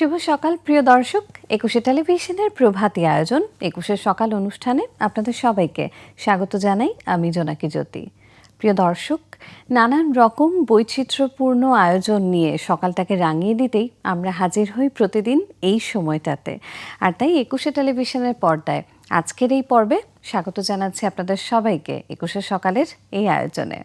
শুভ সকাল, প্রিয় দর্শক। একুশে টেলিভিশনের প্রভাতী আয়োজন। একুশের সকাল অনুষ্ঠানে আপনাদের সবাইকে স্বাগত জানাই আমি জোনাকি জ্যোতি। প্রিয় দর্শক, নানান রকম বৈচিত্র্যপূর্ণ আয়োজন নিয়ে সকালটাকে রাঙিয়ে দিতেই আমরা হাজির হই প্রতিদিন এই সময়টাতে। আর তাই একুশে টেলিভিশনের পর্দায় আজকের এই পর্বে স্বাগত জানাচ্ছি আপনাদের সবাইকে একুশে সকালের এই আয়োজনে।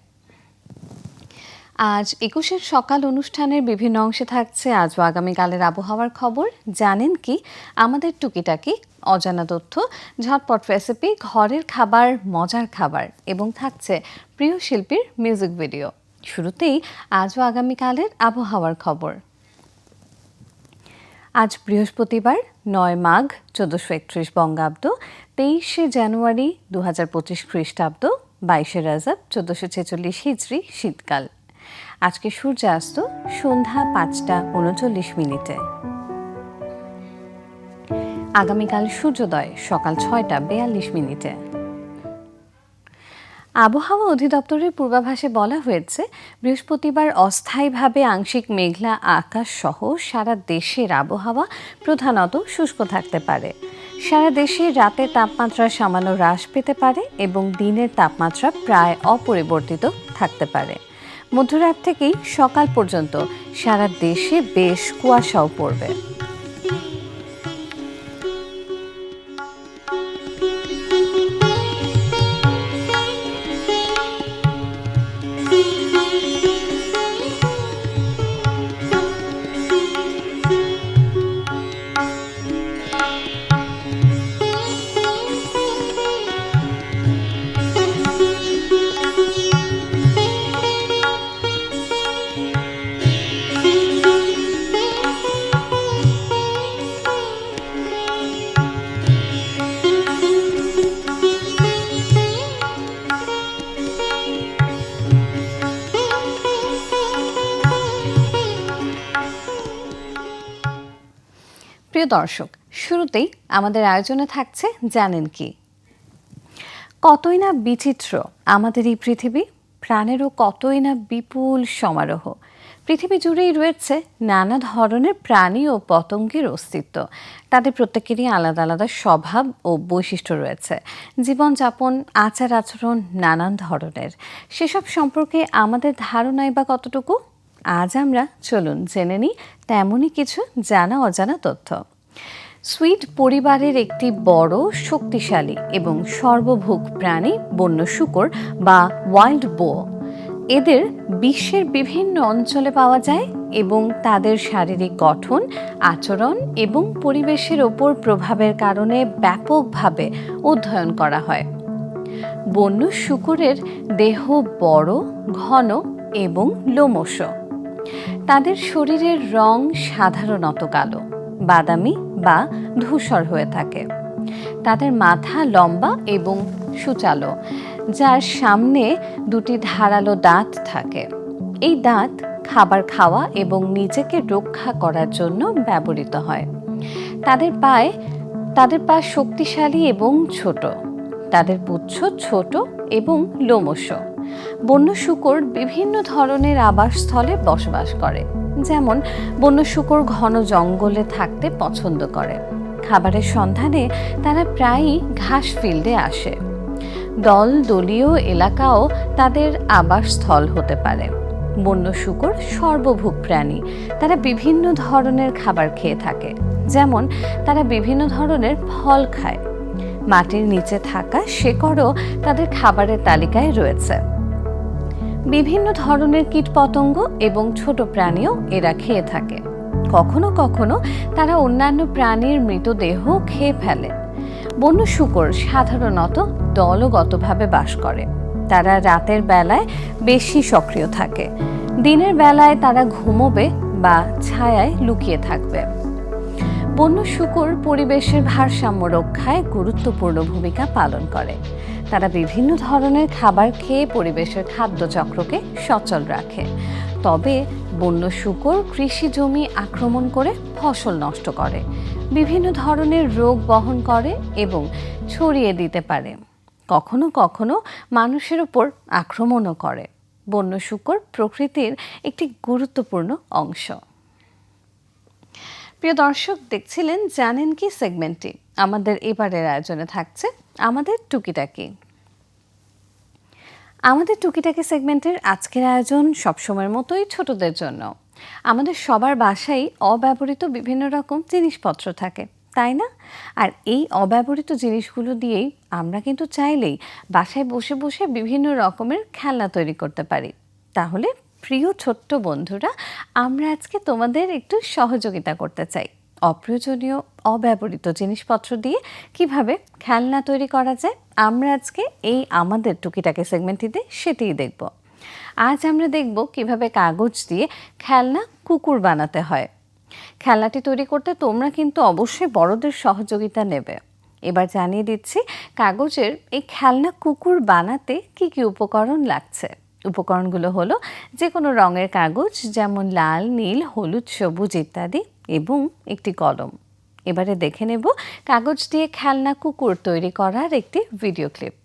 আজ একুশের সকাল অনুষ্ঠানের বিভিন্ন অংশে থাকছে আজ ও আগামীকালের আবহাওয়ার খবর। জানেন কি? আমাদের টুকিটাকি অজানা তথ্য, ঝটপট রেসিপি, ঘরের খাবার, মজার খাবার এবং থাকছে প্রিয় শিল্পীর মিউজিক ভিডিও। শুরুতেই আজ ও আগামীকালের আবহাওয়ার খবর। আজ বৃহস্পতিবার, নয় মাঘ, চোদ্দোশো একত্রিশ বঙ্গাব্দ, তেইশে জানুয়ারি দু হাজার পঁচিশ খ্রিস্টাব্দ, বাইশে রাজাব, চোদ্দোশো ছেচল্লিশ হিজড়ি, শীতকাল। আজকে সূর্যাস্ত সন্ধ্যা পাঁচটা উনচল্লিশ মিনিটে। আগামীকাল সূর্যোদয় সকাল ছয়টা বেয়াল্লিশ মিনিটে। আবহাওয়া অধিদপ্তরের পূর্বাভাসে বলা হয়েছে, বৃহস্পতিবার অস্থায়ীভাবে আংশিক মেঘলা আকাশ সহ সারা দেশের আবহাওয়া প্রধানত শুষ্ক থাকতে পারে। সারা দেশে রাতের তাপমাত্রা সামান্য হ্রাস পেতে পারে এবং দিনের তাপমাত্রা প্রায় অপরিবর্তিত থাকতে পারে। মধ্যরাত থেকেই সকাল পর্যন্ত সারা দেশে বেশ কুয়াশাও পড়বে। প্রিয় দর্শক, শুরুতেই আমাদের আয়োজনে থাকছে জানেন কি? কতই না বিচিত্র আমাদের এই পৃথিবী, প্রাণেরও কতই না বিপুল সমারোহ। পৃথিবী জুড়েই রয়েছে নানা ধরনের প্রাণী ও পতঙ্গের অস্তিত্ব। তাদের প্রত্যেকেরই আলাদা আলাদা স্বভাব ও বৈশিষ্ট্য রয়েছে। জীবনযাপন, আচার আচরণ নানান ধরনের। সেসব সম্পর্কে আমাদের ধারণাই বা কতটুকু? আজ আমরা, চলুন জেনে নিই তেমনই কিছু জানা অজানা তথ্য। সুইট পরিবারের একটি বড়, শক্তিশালী এবং সর্বভোগ প্রাণী বন্য শুকর বা ওয়াইল্ড বো এদের বিশ্বের বিভিন্ন অঞ্চলে পাওয়া যায় এবং তাদের শারীরিক গঠন, আচরণ এবং পরিবেশের ওপর প্রভাবের কারণে ব্যাপকভাবে অধ্যয়ন করা হয়। বন্য শুকুরের দেহ বড়, ঘন এবং লোমশ। তাদের শরীরের রং সাধারণত কালো, বাদামি বা ধূসর হয়ে থাকে। তাদের মাথা লম্বা এবং সুচালো, যার সামনে দুটি ধারালো দাঁত থাকে। এই দাঁত খাবার খাওয়া এবং নিজেকে রক্ষা করার জন্য ব্যবহৃত হয়। তাদের পায়ে, তাদের পা শক্তিশালী এবং ছোট। তাদের পুচ্ছ ছোট এবং লোমশ। বন্য শুকর বিভিন্ন ধরনের আবাসস্থলে বসবাস করে। যেমন, বন্য শুকর ঘন জঙ্গলে থাকতে পছন্দ করে। খাবারের সন্ধানে তারা প্রায়ই ঘাস ফিল্ডে আসে। দল, দলীয় এলাকাও তাদের আবাসস্থল হতে পারে। বন্য শুকর সর্বভোগ প্রাণী। তারা বিভিন্ন ধরনের খাবার খেয়ে থাকে। যেমন, তারা বিভিন্ন ধরনের ফল খায়। মাটির নিচে থাকা শেকড়ও তাদের খাবারের তালিকায় রয়েছে। বিভিন্ন ধরনের কীটপতঙ্গ এবং ছোট প্রাণীও এরা খেয়ে থাকে। কখনো কখনো তারা অন্যান্য প্রাণীর মৃতদেহ খেয়ে ফেলে। বন্য শুকর সাধারণত দলগতভাবে বাস করে। তারা রাতের বেলায় বেশি সক্রিয় থাকে। দিনের বেলায় তারা ঘুমোবে বা ছায়ায় লুকিয়ে থাকবে। বন্য শুকর পরিবেশের ভারসাম্য রক্ষায় গুরুত্বপূর্ণ ভূমিকা পালন করে। তারা বিভিন্ন ধরনের খাবার খেয়ে পরিবেশের খাদ্য চক্রকে সচল রাখে। তবে বন্য শুকর কৃষি জমি আক্রমণ করে ফসল নষ্ট করে, বিভিন্ন ধরনের রোগ বহন করে এবং ছড়িয়ে দিতে পারে। কখনো কখনো মানুষের ওপর আক্রমণও করে। বন্য শুকর প্রকৃতির একটি গুরুত্বপূর্ণ অংশ। প্রিয় দর্শক, দেখছিলেন, জানেন কি সেগমেন্টটি? আমাদের এবারের আয়োজনে থাকছে আমাদের টুকিটাকি। আমাদের টুকিটাকি সেগমেন্টের আজকের আয়োজন সবসময়ের মতোই ছোটদের জন্য। আমাদের সবার বাসায় অব্যবহৃত বিভিন্ন রকম জিনিসপত্র থাকে, তাই না? আর এই অব্যবহৃত জিনিসগুলো দিয়েই আমরা কিন্তু চাইলেই বাসায় বসে বসে বিভিন্ন রকমের খেলনা তৈরি করতে পারি। তাহলে প্রিয় ছোট্ট বন্ধুরা, আমরা আজকে তোমাদের একটু সহযোগিতা করতে চাই। অপ্রয়োজনীয়, অব্যবহৃত জিনিসপত্র দিয়ে কীভাবে খেলনা তৈরি করা যায়, আমরা আজকে এই আমাদের টুকিটাকি সেগমেন্টটিতে সেটিই দেখব। আজ আমরা দেখব কীভাবে কাগজ দিয়ে খেলনা কুকুর বানাতে হয়। খেলনাটি তৈরি করতে তোমরা কিন্তু অবশ্যই বড়দের সহযোগিতা নেবে। এবার জানিয়ে দিচ্ছি কাগজের এই খেলনা কুকুর বানাতে কি কি উপকরণ লাগছে। উপকরণগুলো হলো যে কোনো রঙের কাগজ যেমন লাল, নীল, হলুদ, সবুজ ইত্যাদি। এবং একটি কলম। এবারে দেখে নেব কাগজ দিয়ে খেলনা কুকুর তৈরি করার একটি ভিডিও ক্লিপ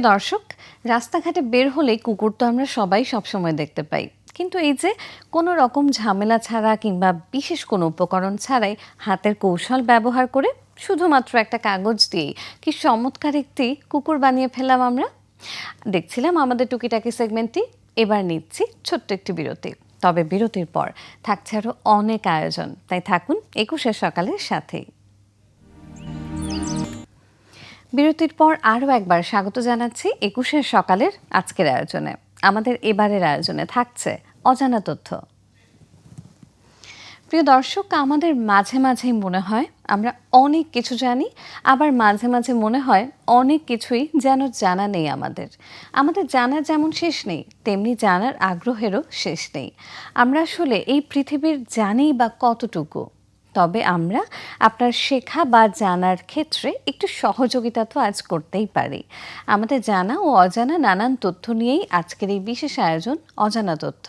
প্রিয় দর্শক, রাস্তাঘাটে বের হলে কুকুর তো আমরা সবাই সবসময় দেখতে পাই। কিন্তু এই যে কোনো রকম ঝামেলা ছাড়া কিংবা বিশেষ কোনো উপকরণ ছাড়াই হাতের কৌশল ব্যবহার করে শুধুমাত্র একটা কাগজ দিয়েই কি চমৎকার একটি কুকুর বানিয়ে ফেললাম আমরা? দেখছিলাম আমাদের টুকিটাকি সেগমেন্টটি, এবার নিচ্ছি ছোট্ট একটি বিরতি। তবে বিরতির পর থাকছে আরও অনেক আয়োজন, তাই থাকুন একুশে সকালের সাথেই বিরতির পর আরও একবার স্বাগত জানাচ্ছি একুশের সকালের আজকের আয়োজনে। আমাদের এবারের আয়োজনে থাকছে অজানা তথ্য। প্রিয় দর্শক, আমাদের মাঝে মাঝেই মনে হয় আমরা অনেক কিছু জানি, আবার মাঝে মাঝে মনে হয় অনেক কিছুই যেন জানা নেই আমাদের। আমাদের জানার যেমন শেষ নেই, তেমনি জানার আগ্রহেরও শেষ নেই। আমরা আসলে এই পৃথিবীর জানি বা কতটুকু? তবে আমরা আপনার শেখা বা জানার ক্ষেত্রে একটু সহযোগিতা তো আজ করতেই পারি। আমাদের জানা ও অজানা নানান তথ্য নিয়েই আজকের এই বিশেষ আয়োজন অজানা তথ্য।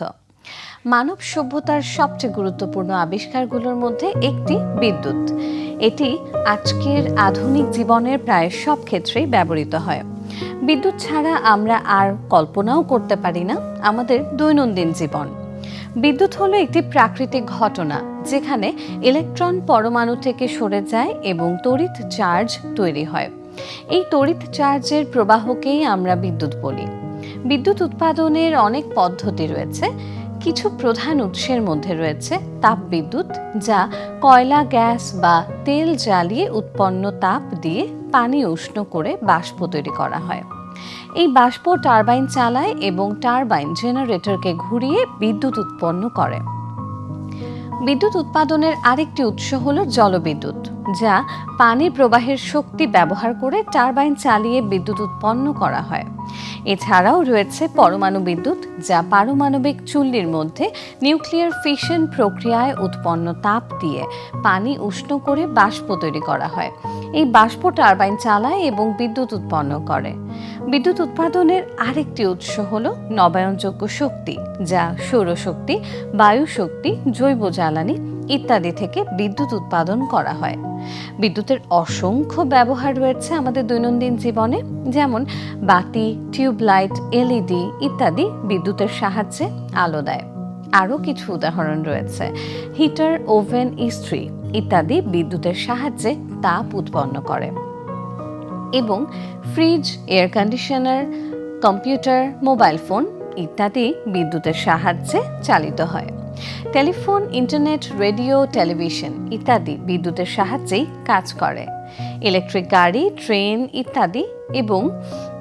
মানব সভ্যতার সবচেয়ে গুরুত্বপূর্ণ আবিষ্কারগুলোর মধ্যে একটি বিদ্যুৎ। এটি আজকের আধুনিক জীবনের প্রায় সব ক্ষেত্রেই ব্যবহৃত হয়। বিদ্যুৎ ছাড়া আমরা আর কল্পনাও করতে পারি না আমাদের দৈনন্দিন জীবন। বিদ্যুৎ হলো একটি প্রাকৃতিক ঘটনা, যেখানে ইলেকট্রন পরমাণু থেকে সরে যায় এবং তড়িৎ চার্জ তৈরি হয়। এই তড়িৎ চার্জের প্রবাহকেই আমরা বিদ্যুৎ বলি। বিদ্যুৎ উৎপাদনের অনেক পদ্ধতি রয়েছে। কিছু প্রধান উৎসের মধ্যে রয়েছে তাপবিদ্যুৎ, যা কয়লা, গ্যাস বা তেল জ্বালিয়ে উৎপন্ন তাপ দিয়ে পানি উষ্ণ করে বাষ্প তৈরি করা হয়। এই বাষ্প টারবাইন চালায় এবং টারবাইন জেনারেটরকে ঘুরিয়ে বিদ্যুৎ উৎপন্ন করে। বিদ্যুৎ উৎপাদনের আরেকটি উৎস হল জলবিদ্যুৎ। যা পানি প্রবাহের শক্তি ব্যবহার করে টারবাইন চালিয়ে বিদ্যুৎ উৎপন্ন করা হয়। এছাড়াও রয়েছে পরমাণু বিদ্যুৎ, যা পারমাণবিক চুল্লির মধ্যে নিউক্লিয়ার ফিশন প্রক্রিয়ায় উৎপন্ন তাপ দিয়ে পানি উষ্ণ করে বাষ্প তৈরি করা হয়। এই বাষ্প টারবাইন চালায় এবং বিদ্যুৎ উৎপন্ন করে। বিদ্যুৎ উৎপাদনের আরেকটি উৎস হল নবায়নযোগ্য শক্তি, যা সৌরশক্তি বায়ু শক্তি জৈব জ্বালানি ইত্যাদি থেকে বিদ্যুৎ উৎপাদন করা হয়। বিদ্যুতের অসংখ্য ব্যবহার রয়েছে আমাদের দৈনন্দিন জীবনে, যেমন বাতি, টিউবলাইট, এলইডি ইত্যাদি বিদ্যুতের সাহায্যে আলো দেয়। আরও কিছু উদাহরণ রয়েছে। হিটার, ওভেন, ইস্ত্রি ইত্যাদি বিদ্যুতের সাহায্যে তাপ উৎপন্ন করে। এবং fridge, air conditioner, computer, mobile phone ইত্যাদি বিদ্যুতের সাহায্যে চালিত হয়। টেলিফোন, ইন্টারনেট, রেডিও, টেলিভিশন ইত্যাদি বিদ্যুতের সাহায্যেই কাজ করে। ইলেকট্রিক গাড়ি, ট্রেন ইত্যাদি এবং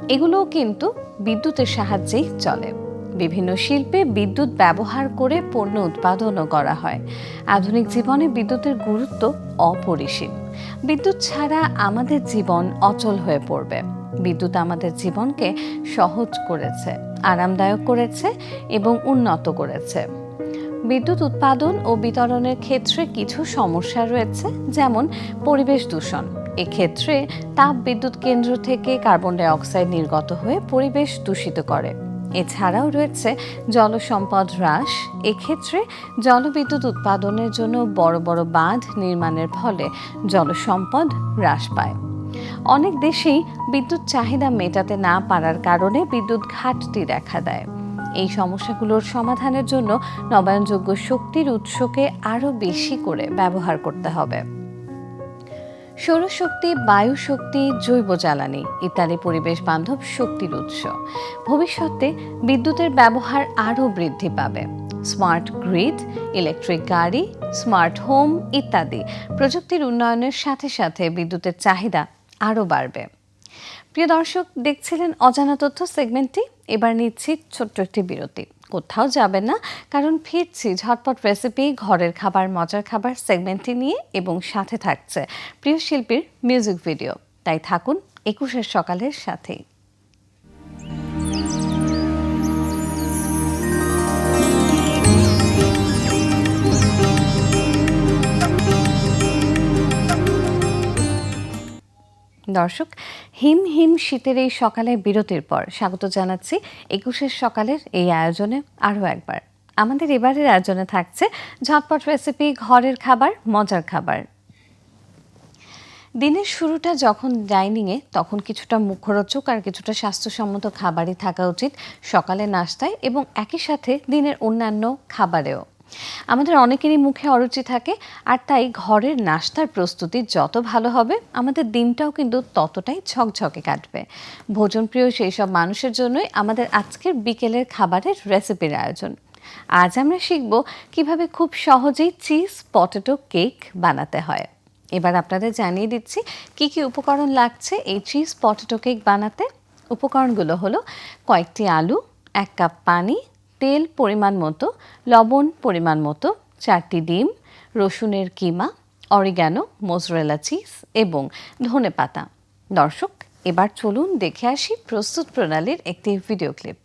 এগুলোও কিন্তু বিদ্যুতের সাহায্যেই চলে। বিভিন্ন শিল্পে বিদ্যুৎ ব্যবহার করে পণ্য উৎপাদনও করা হয়। আধুনিক জীবনে বিদ্যুতের গুরুত্ব অপরিসীম। বিদ্যুৎ ছাড়া আমাদের জীবন অচল হয়ে পড়বে। বিদ্যুৎ আমাদের জীবনকে সহজ করেছে, আরামদায়ক করেছে এবং উন্নত করেছে। বিদ্যুৎ উৎপাদন ও বিতরণের ক্ষেত্রে কিছু সমস্যা রয়েছে, যেমন পরিবেশ দূষণ। এক্ষেত্রে তাপ বিদ্যুৎ কেন্দ্র থেকে কার্বন ডাইঅক্সাইড নির্গত হয়ে পরিবেশ দূষিত করে। এছাড়াও রয়েছে জলসম্পদ হ্রাস। এক্ষেত্রে জলবিদ্যুৎ উৎপাদনের জন্য বড় বড় বাঁধ নির্মাণের ফলে জলসম্পদ হ্রাস পায়। অনেক দেশেই বিদ্যুৎ চাহিদা মেটাতে না পারার কারণে বিদ্যুৎ ঘাটতি দেখা দেয়। এই সমস্যাগুলোর সমাধানের জন্য নবায়নযোগ্য শক্তির উৎসকে আরও বেশি করে ব্যবহার করতে হবে। সৌরশক্তি বায়ু শক্তি জৈব জ্বালানি ইত্যাদি পরিবেশ বান্ধব শক্তির উৎস। ভবিষ্যতে বিদ্যুতের ব্যবহার আরও বৃদ্ধি পাবে। স্মার্ট গ্রিড, ইলেকট্রিক গাড়ি, স্মার্ট হোম ইত্যাদি প্রযুক্তির উন্নয়নের সাথে সাথে বিদ্যুতের চাহিদা আরও বাড়বে। প্রিয় দর্শক, দেখছিলেন অজানা তথ্য, সেগমেন্টটি? এবার নিচ্ছি ছোট্ট একটি বিরতি। কোথাও যাবে না, কারণ ফিরছি ঝটপট রেসিপি ঘরের খাবার, মজার খাবার সেগমেন্টটি নিয়ে এবং সাথে থাকছে প্রিয় শিল্পীর মিউজিক ভিডিও তাই থাকুন একুশের সকালের সাথেই। দর্শক, হিম হিম শীতের এই সকালে বিরতির পর স্বাগত জানাচ্ছি একুশের সকালের এই আয়োজনে আরও একবার। আমাদের এবারের আয়োজনে থাকছে ঝটপট রেসিপি ঘরের খাবার, মজার খাবার। দিনের শুরুটা যখন ডাইনিংয়ে তখন কিছুটা মুখরোচক আর কিছুটা স্বাস্থ্যসম্মত খাবারই থাকা উচিত সকালে নাস্তায় এবং একই সাথে দিনের অন্যান্য খাবারেও। আমাদের অনেকেরই মুখে অরুচি থাকে, আর তাই ঘরের নাস্তার প্রস্তুতি যত ভালো হবে, আমাদের দিনটাও কিন্তু ততটাই ঝকঝকে কাটবে। ভোজনপ্রিয় সেই সব মানুষের জন্যই আমাদের আজকের বিকেলের খাবারের রেসিপির আয়োজন। আজ আমরা শিখব কীভাবে খুব সহজেই চিজ, পটেটো, কেক বানাতে হয়। এবার আপনাদের জানিয়ে দিচ্ছি, কি কি উপকরণ লাগছে এই চিজ, পটেটো, কেক বানাতে? উপকরণগুলো হলো কয়েকটি আলু, এক কাপ পানি তেল পরিমাণ মতো, লবণ পরিমাণ মতো, চারটি ডিম, রসুনের কিমা, অরিগ্যানো, মোজরেলা চিজ এবং ধনে পাতা দর্শক, এবার চলুন দেখে আসি প্রস্তুত প্রণালীর একটি ভিডিও ক্লিপ।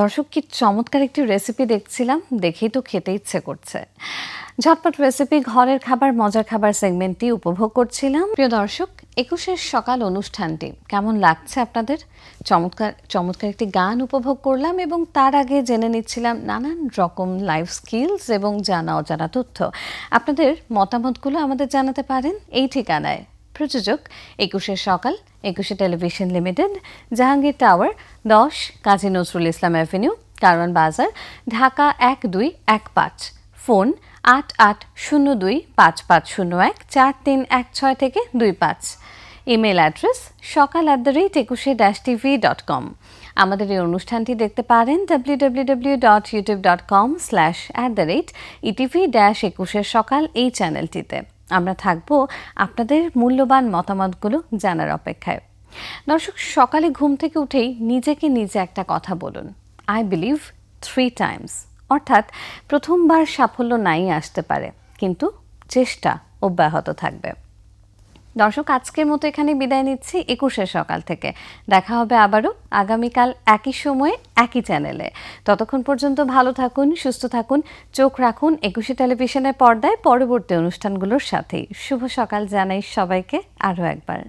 দর্শক, কি চমৎকার একটি রেসিপি দেখছিলাম, দেখেই তো খেতে ইচ্ছে করছে। ঝটপট রেসিপি ঘরের খাবার, মজার খাবার সেগমেন্টটি উপভোগ করছিলাম। প্রিয় দর্শক, একুশের সকাল অনুষ্ঠানটি, কেমন লাগছে আপনাদের? চমৎকার চমৎকার একটি গান উপভোগ করলাম এবং তার আগে জেনে নিচ্ছিলাম নানান রকম লাইফ স্কিলস এবং জানা অজানা তথ্য। আপনাদের মতামতগুলো আমাদের জানাতে পারেন এই ঠিকানায়। প্রযোজক একুশের সকাল, একুশে টেলিভিশন লিমিটেড, জাহাঙ্গীর টাওয়ার, দশ, কাজী নজরুল ইসলাম অ্যাভিনিউ, কারওয়ান বাজার, ঢাকা এক দুই এক পাঁচ। ফোন আট আট শূন্য দুই পাঁচ পাঁচ শূন্য এক চার তিন এক ছয় থেকে দুই পাঁচ। Email address Sokal at the rate Ekushe dash TV dot com আমাদের এই অনুষ্ঠানটি দেখতে পারেন W W W dot YouTube dot com slash at the rate ETV dash একুশের সকাল এই চ্যানেলটিতে আমরা থাকব আপনাদের মূল্যবান মতামতগুলো জানার অপেক্ষায়। দর্শক, সকালে ঘুম থেকে উঠেই নিজেকে নিজে একটা কথা বলুন। আই বিলিভ থ্রি টাইমস অর্থাৎ প্রথমবার সাফল্য নাই আসতে পারে, কিন্তু চেষ্টা অব্যাহত থাকবে। দর্শক, আজকের মতো এখানে বিদায় নিচ্ছি একুশের সকাল থেকে। দেখা হবে আবারও আগামীকাল একই সময়ে, একই চ্যানেলে। ততক্ষণ পর্যন্ত ভালো থাকুন, সুস্থ থাকুন, চোখ রাখুন। একুশে টেলিভিশনের পর্দায় পরবর্তী অনুষ্ঠানগুলোর সাথেই। শুভ সকাল জানাই সবাইকে আরও একবার।